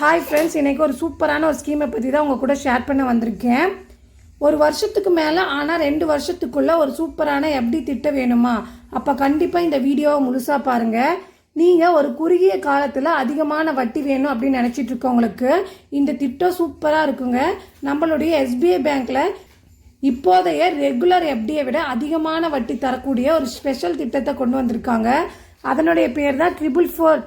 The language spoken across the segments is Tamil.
ஹாய் ஃப்ரெண்ட்ஸ் இன்றைக்கி ஒரு சூப்பரான ஒரு ஸ்கீமை பற்றி தான் உங்கள் கூட ஷேர் பண்ண வந்திருக்கேன். ஒரு வருஷத்துக்கு மேலே ஆனால் ரெண்டு வருஷத்துக்குள்ளே ஒரு சூப்பரான எப்படி திட்டம் வேணுமா? அப்போ கண்டிப்பாக இந்த வீடியோவை முழுசாக பாருங்கள் நீங்கள் ஒரு குறுகிய காலத்தில் அதிகமான வட்டி வேணும் அப்படின்னு நினச்சிட்டு இருக்கவங்களுக்கு இந்த திட்டம் சூப்பராக இருக்குங்க. நம்மளுடைய எஸ்பிஐ பேங்க்கில் இப்போதைய ரெகுலர் எஃப்டியை விட அதிகமான வட்டி தரக்கூடிய ஒரு ஸ்பெஷல் திட்டத்தை கொண்டு வந்திருக்காங்க. அதனுடைய பேர் தான் triple four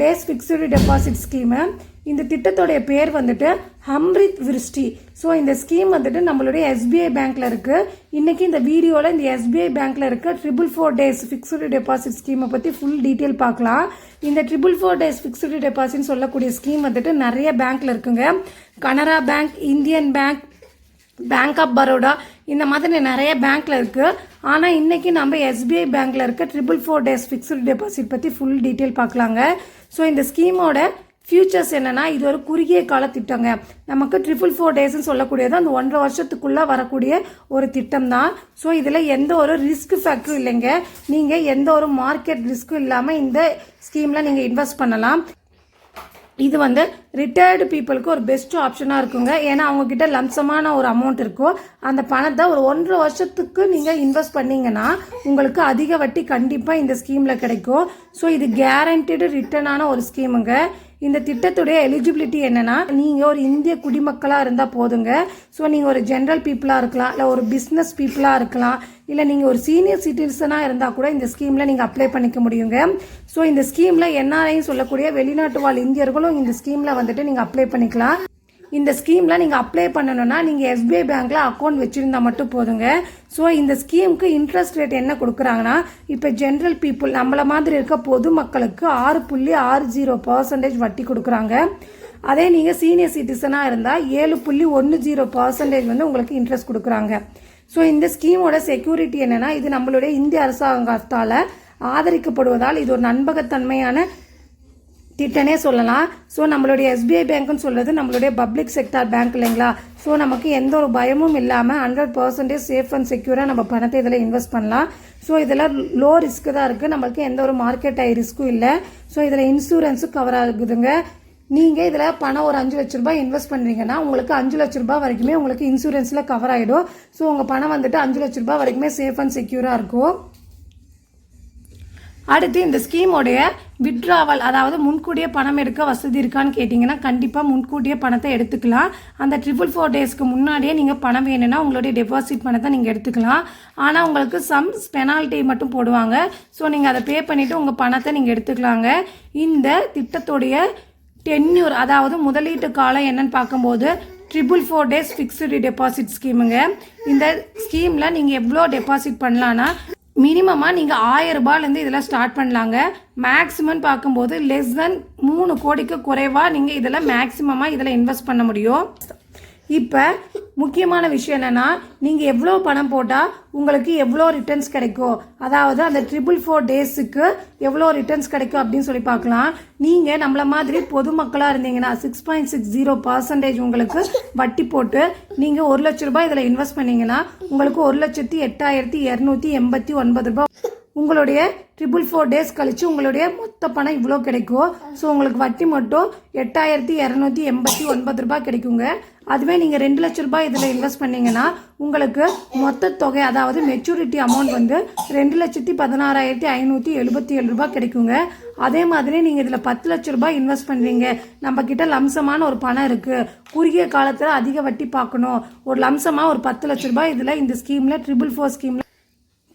days fixed deposit scheme இந்த திட்டத்தோடைய பேர் வந்துட்டு ஹம்ரித் விருஷ்டி. ஸோ இந்த ஸ்கீம் வந்துட்டு நம்மளுடைய எஸ்பிஐ பேங்க்கில் இருக்குது இன்றைக்கி இந்த வீடியோவில் இந்த எஸ்பிஐ பேங்க்கில் இருக்க triple four days fixed deposit ஸ்கீமை பற்றி ஃபுல் டீட்டெயில் பார்க்கலாம். இந்த triple four days fixed deposit சொல்லக்கூடிய ஸ்கீம் வந்துட்டு நிறைய பேங்க்கில் இருக்குங்க. Canara bank Indian bank bank of Baroda இந்த மாதிரி நிறைய பேங்க்ல இருக்குது ஆனால் இன்றைக்கி நம்ம எஸ்பிஐ பேங்க்கில் இருக்க triple four days fixed deposit பற்றி ஃபுல் டீட்டெயில் பார்க்கலாங்க. ஸோ இந்த ஸ்கீமோட ஃபியூச்சர்ஸ் என்னன்னா இது ஒரு குறுகிய கால திட்டங்க. நமக்கு ட்ரிபிள் ஃபோர் டேஸ்னு சொல்லக்கூடியது அந்த ஒன்றரை வருஷத்துக்குள்ளே வரக்கூடிய ஒரு திட்டம் தான் ஸோ இதில் எந்த ஒரு ரிஸ்க் ஃபேக்டரும் இல்லைங்க. நீங்கள் எந்த ஒரு மார்க்கெட் ரிஸ்க்கும் இல்லாமல் இந்த ஸ்கீமில் நீங்கள் இன்வெஸ்ட் பண்ணலாம். இது வந்து ரிட்டையர்டு பீப்புளுக்கு ஒரு பெஸ்ட் ஆப்ஷனாக இருக்குங்க. ஏன்னா அவங்கக்கிட்ட லம்சமான ஒரு அமௌண்ட் இருக்கும் அந்த பணத்தை ஒரு ஒன்றரை வருஷத்துக்கு நீங்கள் இன்வெஸ்ட் பண்ணீங்கன்னா உங்களுக்கு அதிக வட்டி கண்டிப்பாக இந்த ஸ்கீமில் கிடைக்கும். ஸோ இது கேரண்டடு ரிட்டர்னான ஒரு ஸ்கீமுங்க இந்த திட்டத்துடைய எலிஜிபிலிட்டி என்னன்னா நீங்கள் ஒரு இந்திய குடிமக்களாக இருந்தால் போதுங்க. ஸோ நீங்கள் ஒரு ஜென்ரல் பீப்புளாக இருக்கலாம் இல்லை ஒரு பிஸ்னஸ் பீப்புளாக இருக்கலாம் இல்லை நீங்கள் ஒரு சீனியர் சிட்டிசனாக இருந்தால் கூட இந்த ஸ்கீமில் நீங்கள் அப்ளை பண்ணிக்க முடியுங்க. ஸோ இந்த ஸ்கீமில் என்ஆர்ஐன்னு சொல்லக்கூடிய வெளிநாட்டு வாழ் இந்தியர்களும் இந்த ஸ்கீமில் வந்துட்டு நீங்கள் அப்ளை பண்ணிக்கலாம். இந்த ஸ்கீம்லாம் நீங்கள் அப்ளை பண்ணணும்னா நீங்கள் எஸ்பிஐ பேங்க்கில் அக்கௌண்ட் வச்சுருந்தா மட்டும் போதுங்க. ஸோ இந்த ஸ்கீமுக்கு இன்ட்ரெஸ்ட் ரேட் என்ன கொடுக்குறாங்கன்னா இப்போ ஜென்ரல் பீப்புள் நம்மள மாதிரி இருக்க பொதுமக்களுக்கு ஆறு புள்ளி ஆறு ஜீரோ பர்சன்டேஜ் வட்டி கொடுக்குறாங்க. அதே நீங்கள் சீனியர் சிட்டிசனாக இருந்தால் ஏழு புள்ளி ஒன்று ஜீரோ பர்சன்டேஜ் வந்து உங்களுக்கு இன்ட்ரெஸ்ட் கொடுக்குறாங்க. ஸோ இந்த ஸ்கீமோட செக்யூரிட்டி என்னென்னா இது நம்மளுடைய இந்திய அரசாங்கத்தால் ஆதரிக்கப்படுவதால் இது ஒரு நண்பகத்தன்மையான திட்டனே சொல்லலாம். ஸோ நம்மளுடைய எஸ்பிஐ பேங்க்னு சொல்கிறது நம்மளுடைய பப்ளிக் செக்டார் பேங்க் இல்லைங்களா? ஸோ நமக்கு எந்த ஒரு பயமும் இல்லாமல் ஹண்ட்ரட் பர்சன்டேஜ் சேஃப் அண்ட் செக்யூராக நம்ம பணத்தை இதில் இன்வெஸ்ட் பண்ணலாம். ஸோ இதில் லோ ரிஸ்க் தான் இருக்குது நம்மளுக்கு எந்த ஒரு மார்க்கெட் ஐ ரிஸ்க்கும் இல்லை. ஸோ இதில் இன்சூரன்ஸும் கவர் ஆகுதுங்க. நீங்கள் இதில் பணம் ஒரு அஞ்சு லட்ச ரூபாய் இன்வெஸ்ட் பண்ணுறீங்கன்னா உங்களுக்கு அஞ்சு லட்ச ரூபாய் வரைக்குமே உங்களுக்கு இன்சூரன்ஸில் கவர் ஆகிடும் ஸோ உங்கள் பணம் வந்துட்டு அஞ்சு லட்ச ரூபாய் வரைக்குமே சேஃப் அண்ட் செக்யூராக இருக்கும். அடுத்து இந்த ஸ்கீமோடைய விட்ராவல் அதாவது முன்கூட்டியே பணம் எடுக்க வசதி இருக்கான்னு கேட்டிங்கன்னா கண்டிப்பாக முன்கூட்டியே பணத்தை எடுத்துக்கலாம். அந்த ட்ரிபிள் ஃபோர் டேஸ்க்கு முன்னாடியே நீங்கள் பணம் வேணும்னா உங்களுடைய டெபாசிட் பணத்தை நீங்கள் எடுத்துக்கலாம். ஆனால் உங்களுக்கு சம் பெனால்ட்டி மட்டும் போடுவாங்க. ஸோ நீங்கள் அதை பே பண்ணிவிட்டு உங்கள் பணத்தை நீங்கள் எடுத்துக்கலாங்க. இந்த திட்டத்துடைய டென்யூர் அதாவது முதலீட்டு காலம் என்னன்னு பார்க்கும்போது triple four days fixed deposit ஸ்கீமுங்க இந்த ஸ்கீமில் நீங்கள் எவ்வளோ டெபாசிட் பண்ணலான்னா மினிமமாக நீங்கள் ஆயிரம் ரூபாயிலேருந்து இதில் ஸ்டார்ட் பண்ணலாங்க. மேக்ஸிமம் பார்க்கும்போது லெஸ் தென் மூணு கோடிக்கு குறைவாக நீங்கள் இதில் மேக்ஸிமமாக இதில் இன்வெஸ்ட் பண்ண முடியும். இப்போ முக்கியமான விஷயம் என்னென்னா நீங்கள் எவ்வளோ பணம் போட்டால் உங்களுக்கு எவ்வளோ ரிட்டர்ன்ஸ் கிடைக்கும்? அதாவது அந்த ட்ரிபிள் ஃபோர் டேஸுக்கு எவ்வளோ ரிட்டர்ன்ஸ் கிடைக்கும் அப்படின்னு சொல்லி பார்க்கலாம். நீங்கள் நம்மள மாதிரி பொதுமக்களாக இருந்தீங்கன்னா six point six zero percentage உங்களுக்கு வட்டி போட்டு நீங்கள் ஒரு லட்ச ரூபாய் இதில் இன்வெஸ்ட் பண்ணீங்கன்னா உங்களுக்கு ஒரு லட்சத்தி எட்டாயிரத்தி இரநூத்தி எண்பத்தி ஒன்பது ரூபாய் உங்களுடைய ட்ரிபிள் ஃபோர் டேஸ் கழித்து உங்களுடைய மொத்த பணம் இவ்வளோ கிடைக்கும். ஸோ உங்களுக்கு வட்டி மட்டும் எட்டாயிரத்தி இரநூத்தி எண்பத்தி ஒன்பது ரூபாய் கிடைக்குங்க. அதுவே நீங்கள் ரெண்டு லட்ச ரூபாய் இதில் இன்வெஸ்ட் பண்ணிங்கன்னா உங்களுக்கு மொத்த தொகை அதாவது மெச்சூரிட்டி அமௌண்ட் வந்து ரெண்டு லட்சத்தி பதினாறாயிரத்தி ஐநூற்றி எழுபத்தி ஏழு ரூபாய் கிடைக்குங்க. அதே மாதிரி நீங்கள் இதில் பத்து லட்ச ரூபாய் இன்வெஸ்ட் பண்ணுறீங்க நம்ம கிட்ட லம்சமான ஒரு பணம் இருக்குது குறுகிய காலத்தில் அதிக வட்டி பார்க்கணும். ஒரு லம்சமாக ஒரு பத்து லட்ச ரூபாய் இதில் இந்த ஸ்கீமில் ட்ரிபிள் ஃபோர் ஸ்கீமில்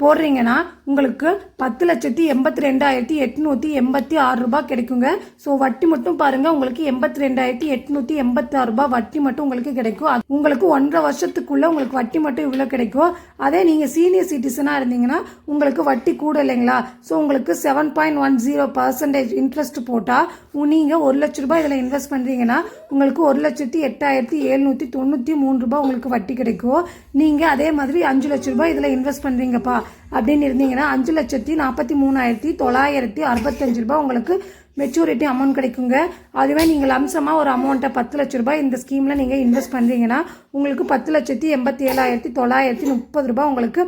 போடுறீங்கன்னா உங்களுக்கு பத்து லட்சத்தி எண்பத்தி ரெண்டாயிரத்தி எட்நூற்றி எண்பத்தி ஆறு ரூபாய் கிடைக்குங்க. ஸோ வட்டி மட்டும் பாருங்க. உங்களுக்கு எண்பத்தி ரெண்டாயிரத்தி எட்நூற்றி எண்பத்தி ஆறு ரூபாய் வட்டி மட்டும் உங்களுக்கு கிடைக்கும். அது உங்களுக்கு ஒன்றரை வருஷத்துக்குள்ளே உங்களுக்கு வட்டி மட்டும் இவ்வளோ கிடைக்கும். அதே நீங்கள் சீனியர் சிட்டிசனாக இருந்தீங்கன்னா உங்களுக்கு வட்டி கூட இல்லைங்களா? ஸோ உங்களுக்கு seven point one zero percentage interest போட்டால் நீங்கள் ஒரு லட்ச ரூபாய் இதில் இன்வெஸ்ட் பண்ணுறீங்கன்னா உங்களுக்கு ஒரு லட்சத்தி எட்டாயிரத்தி எழுநூற்றி தொண்ணூற்றி மூணு ரூபாய் உங்களுக்கு வட்டி கிடைக்கும். நீங்கள் அதே மாதிரி அஞ்சு லட்ச ரூபாய் இதில் இன்வெஸ்ட் பண்ணுறீங்கப்பா அப்படின்னு இருந்தீங்கன்னா அஞ்சு லட்சத்தி நாற்பத்தி மூணாயிரத்தி தொள்ளாயிரத்தி அறுபத்தஞ்சு ரூபாய் உங்களுக்கு மெச்சூரிட்டி அமௌண்ட் கிடைக்குங்க. அதுவே நீங்கள் லம்சமாக ஒரு அமௌண்ட்டை பத்து லட்ச ரூபாய் இந்த ஸ்கீமில் நீங்கள் இன்வெஸ்ட் பண்ணுறீங்கன்னா உங்களுக்கு பத்து லட்சத்தி எண்பத்தி ஏழாயிரத்தி தொள்ளாயிரத்தி முப்பது ரூபாய் உங்களுக்கு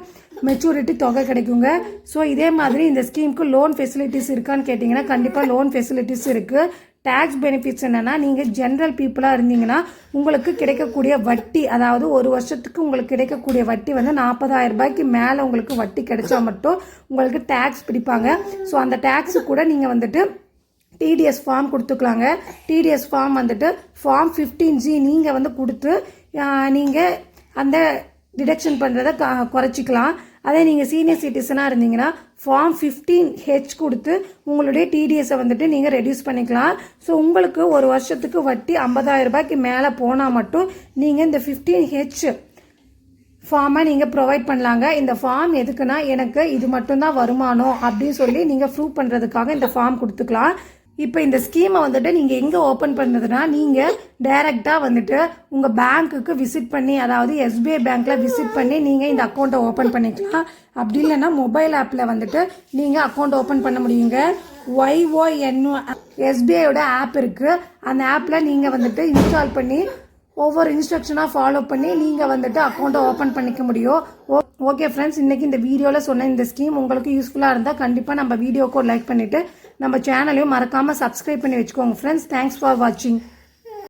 மெச்சூரிட்டி தொகை கிடைக்குங்க. ஸோ இதே மாதிரி இந்த ஸ்கீமுக்கு லோன் ஃபெசிலிட்டிஸ் இருக்கான்னு கேட்டிங்கன்னா கண்டிப்பாக லோன் ஃபெசிலிட்டிஸ் இருக்குது டேக்ஸ் பெனிஃபிட்ஸ் என்னென்னா நீங்கள் ஜென்ரல் பீப்புளாக இருந்தீங்கன்னா உங்களுக்கு கிடைக்கக்கூடிய வட்டி அதாவது ஒரு வருஷத்துக்கு உங்களுக்கு கிடைக்கக்கூடிய வட்டி வந்து நாற்பதாயிரம் ரூபாய்க்கு மேலே உங்களுக்கு வட்டி கிடைச்சா மட்டும் உங்களுக்கு டேக்ஸ் பிடிப்பாங்க. ஸோ அந்த டேக்ஸு கூட நீங்கள் வந்துட்டு டிடிஎஸ் ஃபார்ம் கொடுத்துக்கலாங்க. டிடிஎஸ் ஃபார்ம் வந்துட்டு ஃபார்ம் ஃபிஃப்டீன் ஜி நீங்கள் வந்து கொடுத்து நீங்கள் அந்த டிடக்ஷன் பண்ணுறதை குறைச்சிக்கலாம். அதே நீங்கள் சீனியர் சிட்டிசனாக இருந்தீங்கன்னா ஃபார்ம் ஃபிஃப்டீன் ஹெச் கொடுத்து உங்களுடைய டிடிஎஸை வந்துட்டு நீங்கள் ரெடியூஸ் பண்ணிக்கலாம். ஸோ உங்களுக்கு ஒரு வருஷத்துக்கு வட்டி ஐம்பதாயிரம் ரூபாய்க்கு மேலே போனால் மட்டும் நீங்கள் இந்த ஃபிஃப்டீன் ஹெச் ஃபார்மை நீங்கள் ப்ரொவைட் பண்ணலாங்க. இந்த ஃபார்ம் எதுக்குன்னா எனக்கு இது மட்டும்தான் வருமானம் அப்படின்னு சொல்லி நீங்கள் ப்ரூவ் பண்ணுறதுக்காக இந்த ஃபார்ம் கொடுத்துக்கலாம். இப்போ இந்த ஸ்கீமை வந்துட்டு நீங்கள் எங்கே ஓப்பன் பண்ணுறதுனா நீங்கள் டைரெக்டாக வந்துட்டு உங்கள் பேங்க்குக்கு விசிட் பண்ணி அதாவது எஸ்பிஐ பேங்க்கில் விசிட் பண்ணி நீங்கள் இந்த அக்கௌண்ட்டை ஓப்பன் பண்ணிக்கலாம். அப்படி இல்லைன்னா மொபைல் ஆப்பில் வந்துட்டு நீங்கள் அக்கௌண்ட் ஓப்பன் பண்ண முடியுங்க. ஒய்ஓஎன்ஓ எஸ்பிஐயோட ஆப் இருக்குது அந்த ஆப்பில் நீங்கள் வந்துட்டு இன்ஸ்டால் பண்ணி ஒவ்வொரு இன்ஸ்ட்ரக்ஷனாக ஃபாலோ பண்ணி நீங்கள் வந்துட்டு அக்கௌண்ட்டை ஓப்பன் பண்ணிக்க முடியும். ஓ ஓகே ஃப்ரெண்ட்ஸ் இன்றைக்கி இந்த வீடியோவில் சொன்ன இந்த ஸ்கீம் உங்களுக்கு யூஸ்ஃபுல்லாக இருந்தால் கண்டிப்பாக நம்ம வீடியோக்கு லைக் பண்ணிவிட்டு நம்ம சேனலையும் மறக்காமல் சப்ஸ்கிரைப் பண்ணி வச்சுக்கோங்க. ஃப்ரெண்ட்ஸ் தேங்க்ஸ் ஃபார் வாட்சிங்